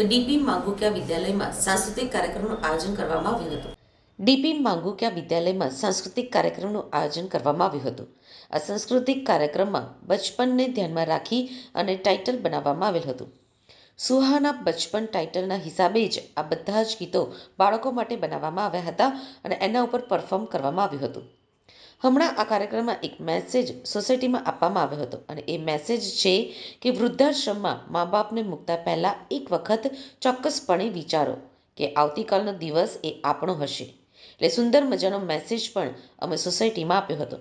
DP માંગુક્યા વિદ્યાલયમાં સાંસ્કૃતિક કાર્યક્રમનું આયોજન કરવામાં આવ્યું હતું. ડીપી માંગુક્યા વિદ્યાલયમાં સાંસ્કૃતિક કાર્યક્રમનું આયોજન કરવામાં આવ્યું હતું. આ સાંસ્કૃતિક કાર્યક્રમમાં બચપનને ધ્યાનમાં રાખી અને ટાઇટલ બનાવવામાં આવેલ હતું. સુહાના બચપન ટાઇટલના હિસાબે જ આ બધા જ ગીતો બાળકો માટે બનાવવામાં આવ્યા હતા અને એના ઉપર પરફોર્મ કરવામાં આવ્યું હતું. હમણાં આ કાર્યક્રમમાં એક મેસેજ સોસાયટીમાં આપવામાં આવ્યો હતો અને એ મેસેજ છે કે વૃદ્ધાશ્રમમાં મા બાપને મૂકતા પહેલાં એક વખત ચોક્કસપણે વિચારો કે આવતીકાલનો દિવસ એ આપણો હશે. એટલે સુંદર મજાનો મેસેજ પણ અમે સોસાયટીમાં આપ્યો હતો.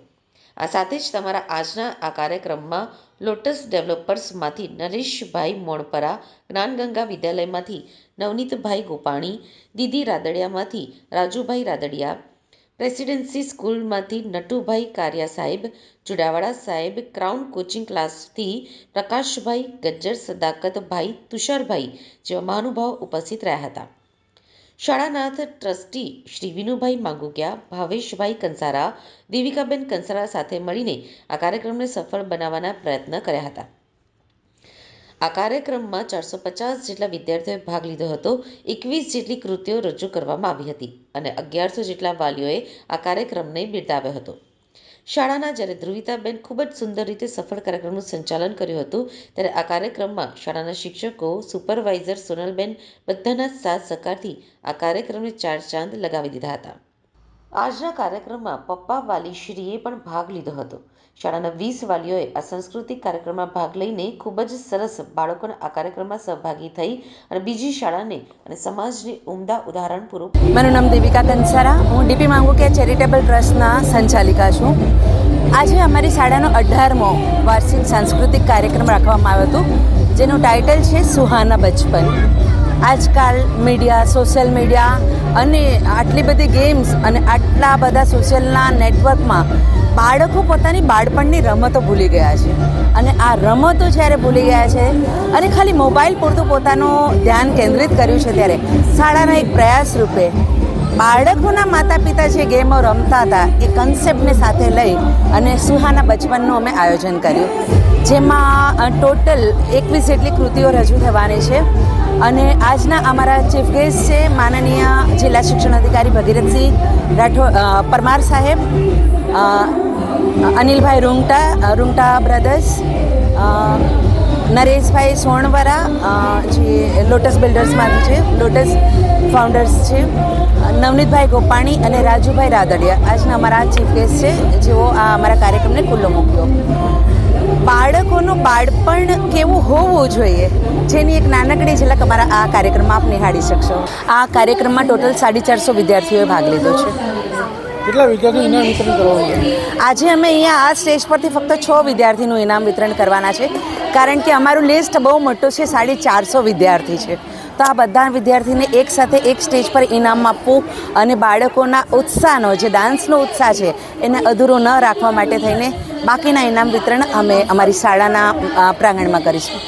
આ સાથે જ તમારા આજના આ કાર્યક્રમમાં લોટસ ડેવલપર્સમાંથી નરેશભાઈ મોણપરા, જ્ઞાનગંગા વિદ્યાલયમાંથી નવનીતભાઈ ગોપાણી, દીદી રાદડિયામાંથી રાજુભાઈ રાદડિયા પ્રેસિડેન્સી સ્કૂલમાંથી નટુભાઈ કારિયા સાહેબ ચુડાવાડા સાહેબ, ક્રાઉન કોચિંગ ક્લાસથી પ્રકાશભાઈ ગજ્જર, સદાકતભાઈ તુષારભાઈ જેવા મહાનુભાવ ઉપસ્થિત રહ્યા હતા. શાળાનાથ ટ્રસ્ટી શ્રી વિનુભાઈ માંગુકિયા, ભાવેશભાઈ કંસારા, દેવિકાબેન કંસારા સાથે મળીને આ કાર્યક્રમને સફળ બનાવવાના પ્રયત્ન કર્યા હતા. આ કાર્યક્રમમાં ચારસો પચાસ જેટલા વિદ્યાર્થીઓએ ભાગ લીધો હતો. એકવીસ જેટલી કૃતિઓ રજૂ કરવામાં આવી હતી અને અગિયારસો જેટલા વાલીઓએ આ કાર્યક્રમને બિરદાવ્યો હતો. શાળાના જ્યારે ધ્રુવિતાબેન ખૂબ જ સુંદર રીતે સફળ કાર્યક્રમનું સંચાલન કર્યું હતું, ત્યારે આ કાર્યક્રમમાં શાળાના શિક્ષકો, સુપરવાઇઝર સોનલબેન બધાના સાથ સહકારથી આ કાર્યક્રમને ચાર ચાંદ લગાવી દીધા હતા. આજના કાર્યક્રમમાં પપ્પા વાલીશ્રીએ પણ ભાગ લીધો હતો. શાળાના વીસ વાલીઓએ આ સાંસ્કૃતિક કાર્યક્રમમાં ભાગ લઈને ખૂબ જ સરસ બાળકોના આ કાર્યક્રમમાં સહભાગી થઈ અને બીજી શાળાને અને સમાજને ઉમદા ઉદાહરણ પૂરું મારું નામ દેવિકા કંસારા હું ડીપી માંગુ કે ચેરિટેબલ ટ્રસ્ટના સંચાલિકા છું. આજે અમારી શાળાનો અઢારમો વાર્ષિક સાંસ્કૃતિક કાર્યક્રમ રાખવામાં આવ્યો હતો, જેનું ટાઇટલ છે સુહાના બચપન. આજકાલ મીડિયા સોશિયલ મીડિયા અને આટલી બધી ગેમ્સ અને આટલા બધા સોશિયલના નેટવર્કમાં બાળકો પોતાની બાળપણની રમતો ભૂલી ગયા છે. અને આ રમતો જ્યારે ભૂલી ગયા છે અને ખાલી મોબાઈલ પૂરતું પોતાનું ધ્યાન કેન્દ્રિત કર્યું છે ત્યારે શાળાના એક પ્રયાસ રૂપે બાળકોના માતા પિતા જે ગેમો રમતા હતા એ કન્સેપ્ટને સાથે લઈ અને સુહાના બચપનનું અમે આયોજન કર્યું. જેમાં ટોટલ એકવીસ જેટલી કૃતિઓ રજૂ થવાની છે. અને આજના અમારા ચીફ ગેસ્ટ છે માનનીય જિલ્લા શિક્ષણ અધિકારી ભગીરથસિંહ રાઠોડ પરમાર સાહેબ અનિલભાઈ રૂંગટા રૂંગટા બ્રધર્સ નરેશભાઈ સોણવરા જે લોટસ બિલ્ડર્સમાંથી છે, લોટસ ફાઉન્ડર્સ છે, નવનીતભાઈ ગોપાણી અને રાજુભાઈ રાદડિયા. આજના અમારા ચીફ ગેસ્ટ છે જેઓ આ અમારા કાર્યક્રમને ખુલ્લો મૂક્યો. બાળકોનું બાળપણ કેવું હોવું જોઈએ? જેની એક નાનકડી ઝલક અમારા આ કાર્યક્રમમાં આપ નિહાળી શકશો. આ કાર્યક્રમમાં ટોટલ સાડી ચારસો વિદ્યાર્થીઓએ ભાગ લીધો છે. કેટલા વિદ્યાર્થીઓ ઇનામ વિતરણ કરવાનું આજે અમે અહીંયા આ સ્ટેજ પરથી ફક્ત છ વિદ્યાર્થીનું ઇનામ વિતરણ કરવાના છે. કારણ કે અમારું લિસ્ટ બહુ મોટું છે સાડી ચારસો વિદ્યાર્થી છે. તો આ બધા વિદ્યાર્થીને એક સાથે એક સ્ટેજ પર ઇનામ આપવું અને બાળકોના ઉત્સાહનો જે ડાન્સનો ઉત્સાહ છે, એને અધૂરો ન રાખવા માટે થઈને બાકીના ઇનામ વિતરણ અમે અમારી શાળાના પ્રાંગણમાં કરીશું.